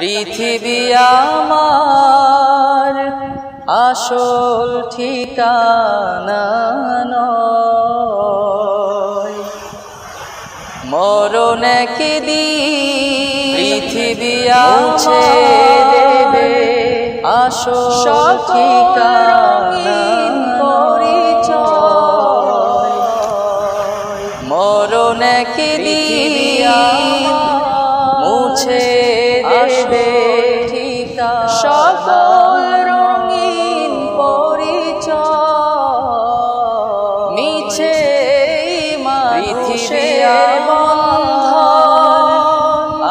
পৃথিবী আমার আসল ঠিকানা নয়। মরণ একদিন পৃথিবী আছে দেবে আসল ঠিকানা মরণ একদিন সকল রঙিন পরিচয়। মিছে পৃথিবীর বন্ধন।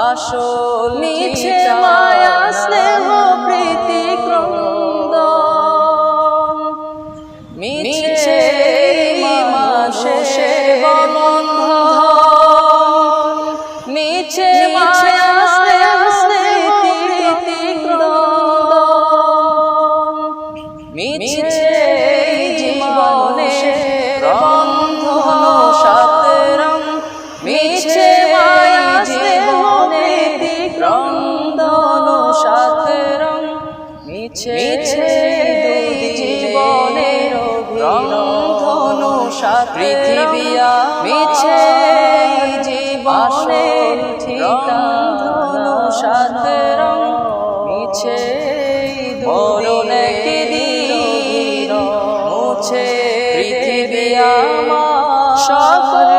আসল মিছে মায়া স্নেহ প্রীতি ক্রন্দন। মিছে মানুষে বন্ধন। মিছে মায়া মিছে জীবনে বন্ধন সাতরং মিছে জীবনে ক্রন্দন সাতরং মিছে জীবনের রন্ধন পৃথিবীয়া মিছে পৃথিবীয়া সকল